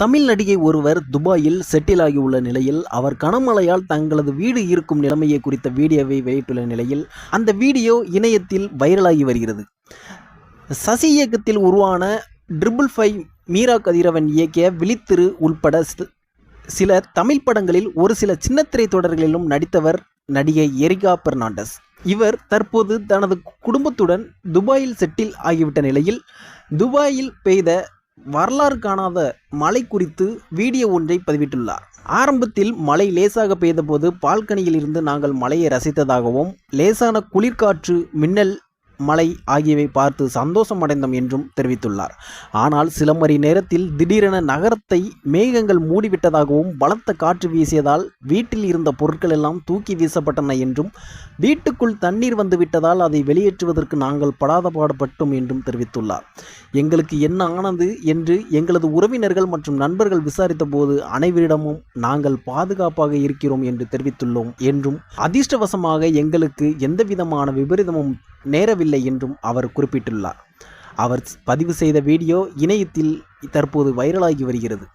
தமிழ் நடிகை ஒருவர் துபாயில் செட்டில் ஆகியுள்ள நிலையில் அவர் கனமழையால் தங்களது வீடு இருக்கும் நிலைமையை குறித்த வீடியோவை வெளியிட்டுள்ள நிலையில் அந்த வீடியோ இணையத்தில் வைரலாகி வருகிறது. சசி இயக்கத்தில் உருவான ட்ரிபிள் ஃபைவ் மீரா கதிரவன் இயக்கிய விழித்திரு உள்பட சில தமிழ் படங்களில் ஒரு சில சின்னத்திரை தொடர்களிலும் நடித்தவர் நடிகை எரிகா பெர்னாண்டஸ். இவர் தற்போது தனது குடும்பத்துடன் துபாயில் செட்டில் ஆகிவிட்ட நிலையில் துபாயில் பெய்த வரலாறு காணாத மழை குறித்து வீடியோ ஒன்றை பதிவிட்டுள்ளார். ஆரம்பத்தில் மழை லேசாக பெய்தபோது பால்கனியில் இருந்து நாங்கள் மழையை ரசித்ததாகவும் லேசான குளிர்காற்று மின்னல் மலை ஆகியவை பார்த்து சந்தோஷம் அடைந்தோம் என்றும் தெரிவித்துள்ளார். ஆனால் சில மணி நேரத்தில் திடீரென நகரத்தை மேகங்கள் மூடிவிட்டதாகவும் பலத்த காற்று வீசியதால் வீட்டில் இருந்த பொருட்கள் எல்லாம் தூக்கி வீசப்பட்டன என்றும் வீட்டுக்குள் தண்ணீர் வந்துவிட்டதால் அதை வெளியேற்றுவதற்கு நாங்கள் படாத பாடுபட்டோம் என்றும் தெரிவித்துள்ளார். எங்களுக்கு என்ன ஆனது என்று எங்களது உறவினர்கள் மற்றும் நண்பர்கள் விசாரித்த போது அனைவரிடமும் நாங்கள் பாதுகாப்பாக இருக்கிறோம் என்று தெரிவித்துள்ளோம் என்றும் அதிர்ஷ்டவசமாக எங்களுக்கு எந்தவிதமான விபரீதமும் நேரவில்லை என்றும் அவர் குறிப்பிட்டுள்ளார். அவர் பதிவு செய்த வீடியோ இணையத்தில் தற்போது வைரலாகி வருகிறது.